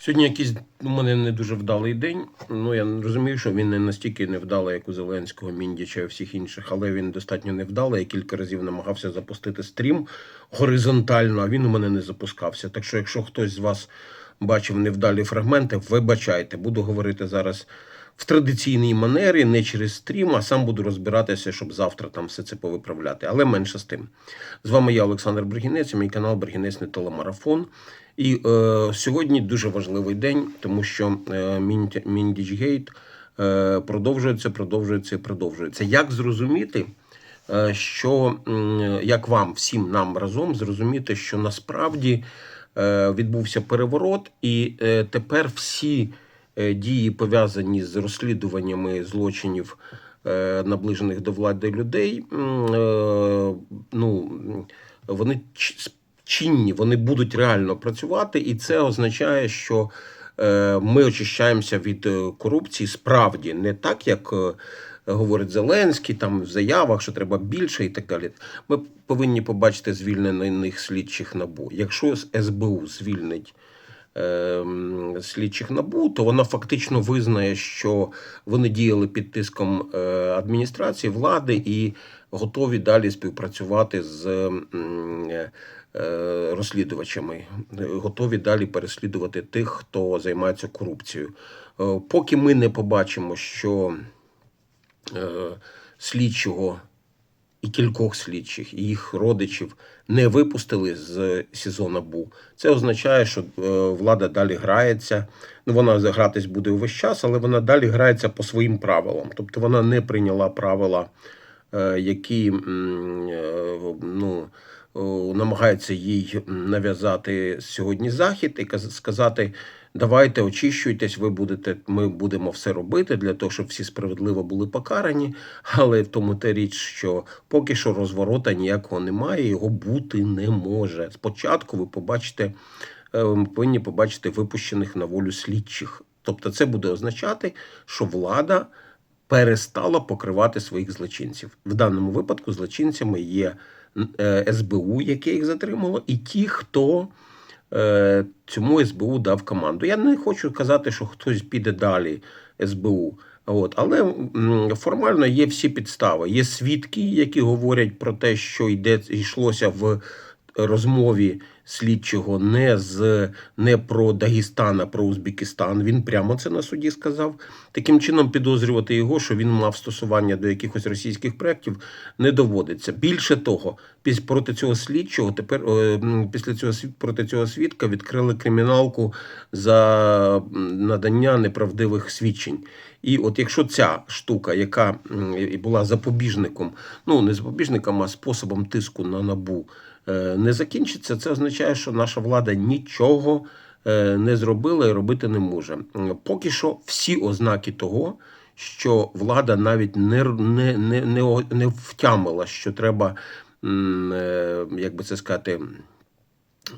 Сьогодні якийсь у мене не дуже вдалий день. Ну я розумію, що він не настільки невдалий, як у Зеленського, Міндіча і всіх інших, але він достатньо невдалий. Я кілька разів намагався запустити стрім горизонтально, а він у мене не запускався. Так що, якщо хтось з вас бачив невдалі фрагменти, вибачайте, буду говорити зараз. В традиційній манері, не через стрім, а сам буду розбиратися, щоб завтра там все це повиправляти. Але менше з тим. З вами я, Олександр Бригінець, і мій канал Бригінець не телемарафон. І е, сьогодні дуже важливий день, тому що е, Міндічгейт е, продовжується, продовжується продовжується. Як зрозуміти, е, що м, як вам всім нам разом зрозуміти, що насправді е, відбувся переворот, і е, тепер всі е, дії пов'язані з розслідуваннями злочинів. е, Наближених до влади людей, е, ну вони чинні, вони будуть реально працювати, і це означає, що е, ми очищаємося від е, корупції справді не так, як е, говорить Зеленський, там в заявах, що треба більше і так далі. Ми повинні побачити звільнених слідчих набу. Якщо СБУ звільнить. Е, м, Слідчих набу, то вона фактично визнає, що вони діяли під тиском е, адміністрації влади і готові далі співпрацювати з е, е, розслідувачами, готові далі переслідувати тих, хто займається корупцією. Поки ми не побачимо, що слідчого і кількох слідчих, і їх родичів не випустили з СІЗО НАБУ. Це означає, що е, влада далі грається. Ну, вона гратись буде увесь час, але вона далі грається по своїм правилам. Тобто вона не прийняла правила, е, які е, ну, намагається їй нав'язати сьогодні захід і сказати. Давайте очищуйтесь, ви будете, ми будемо все робити для того, щоб всі справедливо були покарані. Але в тому те річ, що поки що розворота ніякого немає, його бути не може. Спочатку ви побачите, е, ми повинні побачити випущених на волю слідчих. Тобто, це буде означати, що влада перестала покривати своїх злочинців. В даному випадку злочинцями є е, СБУ, яке їх затримало, і ті, хто е, цьому СБУ дав команду. Я не хочу казати, що хтось піде далі СБУ. От, але формально є всі підстави. Є свідки, які говорять про те, що йде йшлося в розмові слідчого не з не про Дагестан, а про Узбекистан. Він прямо це на суді сказав. Таким чином, підозрювати його, що він мав стосування до якихось російських проєктів, не доводиться. Більше того, піс- проти цього слідчого тепер е, після цього проти цього свідка відкрили криміналку за надання неправдивих свідчень. І от якщо ця штука, яка була запобіжником, ну не запобіжником, а способом тиску на набу, не закінчиться, це означає, що наша влада нічого е, не зробила і робити не може. Поки що всі ознаки того, що влада навіть не, не, не, не, не втямила, що треба, е, як би це сказати,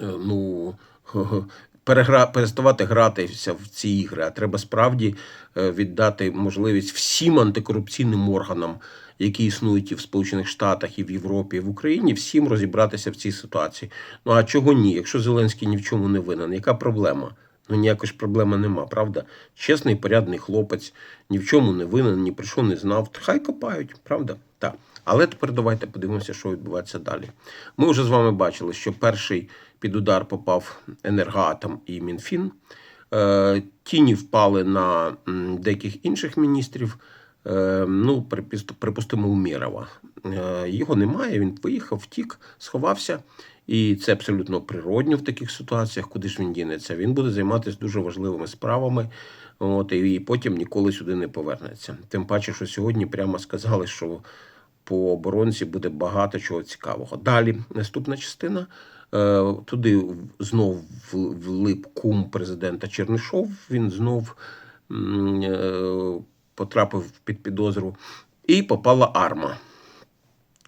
е, ну. Перегра... переставати гратися в ці ігри, а треба справді е, віддати можливість всім антикорупційним органам, які існують і в Сполучених Штатах, і в Європі, і в Україні, всім розібратися в цій ситуації. Ну а чого ні? Якщо Зеленський ні в чому не винен, яка проблема? Ну ніякої ж проблеми нема, правда? Чесний, порядний хлопець, ні в чому не винен, ні про що не знав. Хай копають, правда? Так. Але тепер давайте подивимося, що відбувається далі. Ми вже з вами бачили, що перший під удар попав енергоатом і Мінфін. Е, Тіні впали на деяких інших міністрів. Е, Ну, припустимо, Умірова. Е, Його немає, він виїхав, втік, сховався. І це абсолютно природньо в таких ситуаціях, куди ж він дінеться. Він буде займатися дуже важливими справами, от, і потім ніколи сюди не повернеться. Тим паче, що сьогодні прямо сказали, що по оборонці буде багато чого цікавого. Далі наступна частина. Е, Туди знов влип кум президента Чернишов. Він знов потрапив під підозру. І попала арма,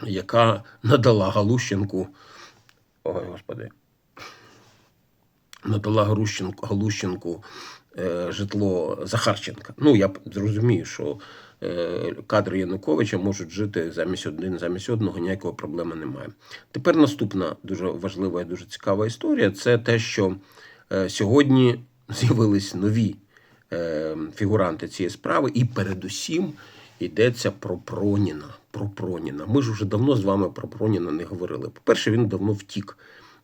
яка надала Галущенку. Ой, господи. Надала Галущенку, Галущенку е, житло Захарченка. Ну, я зрозумію, що е, кадри Януковича можуть жити замість один, замість одного, ніякого проблеми немає. Тепер наступна дуже важлива і дуже цікава історія це те, що е, сьогодні з'явились нові фігуранти цієї справи, і передусім йдеться про Проніна. Про Проніна. Ми ж вже давно з вами про Проніна не говорили. По-перше, він давно втік.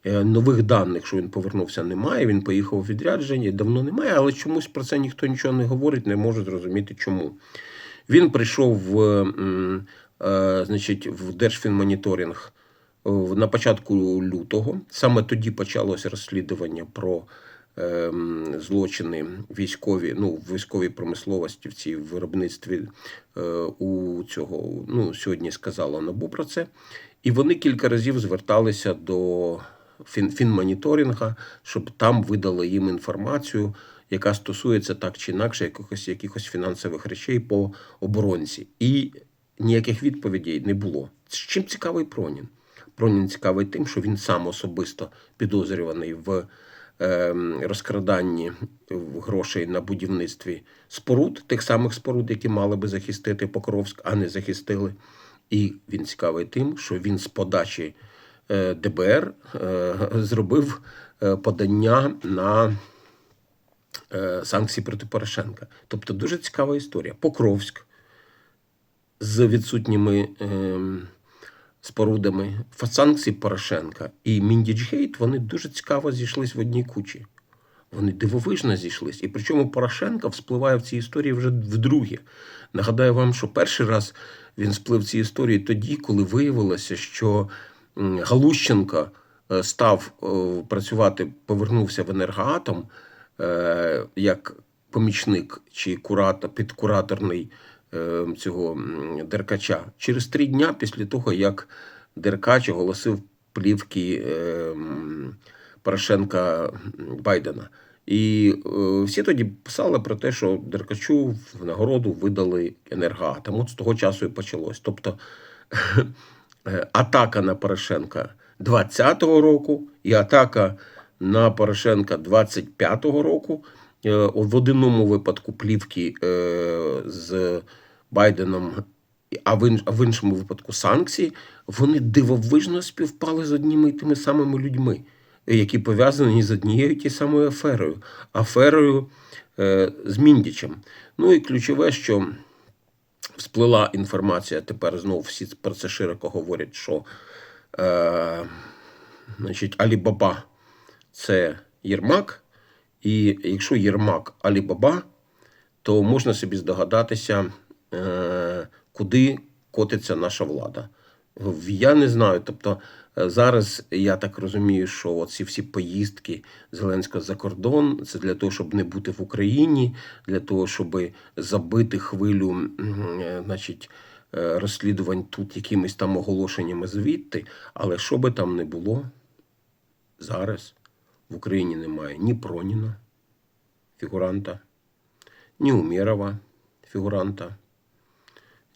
Е, Нових даних, що він повернувся, немає. Він поїхав у відрядження, давно немає, але чомусь про це ніхто нічого не говорить, не можу зрозуміти чому. Він прийшов в, е, значить, в Держфінмоніторинг е, на початку лютого. Саме тоді почалося розслідування про злочини військові, ну, в військовій промисловості в цій виробництві е, у цього. Ну, сьогодні сказала НАБУ про це. І вони кілька разів зверталися до фін, фінмоніторинга, щоб там видали їм інформацію, яка стосується так чи інакше якихось, якихось фінансових речей по оборонці. І ніяких відповідей не було. З чим цікавий Пронін? Пронін цікавий тим, що він сам особисто підозрюваний в ем, розкраданні грошей на будівництві споруд, тих самих споруд, які мали би захистити Покровськ, а не захистили. І він цікавий тим, що він з подачі е, ДБР е, зробив е, подання на санкції проти Порошенка. Тобто дуже цікава історія. Покровськ з відсутніми спорудами санкцій Порошенка і Міндічгейт, вони дуже цікаво зійшлись в одній кучі. Вони дивовижно зійшлись. І причому Порошенко вспливає в цій історії вже вдруге. Нагадаю вам, що перший раз він сплив в цій історії тоді, коли виявилося, що Галущенко е, став е, працювати, повернувся в енергоатом е, як помічник чи куратор, підкураторний цього Деркача через три дня після того, як Деркач оголосив плівки е, Порошенка Байдена. І е, всі тоді писали про те, що Деркачу в нагороду видали енергоатом. От з того часу і почалось. Тобто е, атака на Порошенка 20-го року і атака на Порошенка 25-го року. Е, В одному випадку плівки е, з Байденом, а в іншому випадку санкції, вони дивовижно співпали з одніми і тими самими людьми, які пов'язані з однією тією самою аферою аферою е, з Міндічем. Ну і ключове, що всплила інформація, тепер знову всі про це широко говорять, що е, значить, Алібаба це Єрмак, і якщо Єрмак Алібаба, то можна собі здогадатися, е, куди котиться наша влада. Я не знаю. Тобто е, зараз я так розумію, що ці всі поїздки Зеленського за кордон це для того, щоб не бути в Україні, для того, щоб забити хвилю, е, значить, розслідувань тут якимись там оголошеннями звідти. Але що би там не було, зараз в Україні немає ні Проніна, фігуранта, ні Умєрова, фігуранта,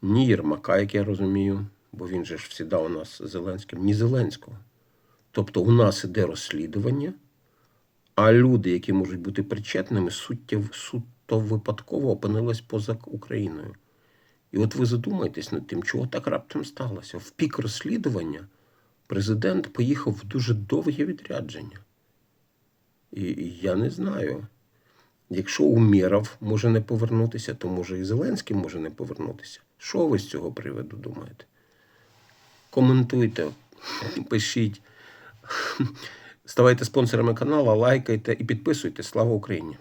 ні Єрмака, як я розумію, бо він же ж всіда у нас з Зеленським, ні Зеленського. Тобто у нас іде розслідування, а люди, які можуть бути причетними, суттєв, суто випадково опинились поза Україною. І от ви задумайтесь над тим, чого так раптом сталося. В пік розслідування президент поїхав в дуже довге відрядження. І, я не знаю. Якщо Умєров може не повернутися, то може і Зеленський може не повернутися. Що ви з цього приводу думаєте? Коментуйте, пишіть, ставайте спонсорами каналу, лайкайте і підписуйтесь. Слава Україні!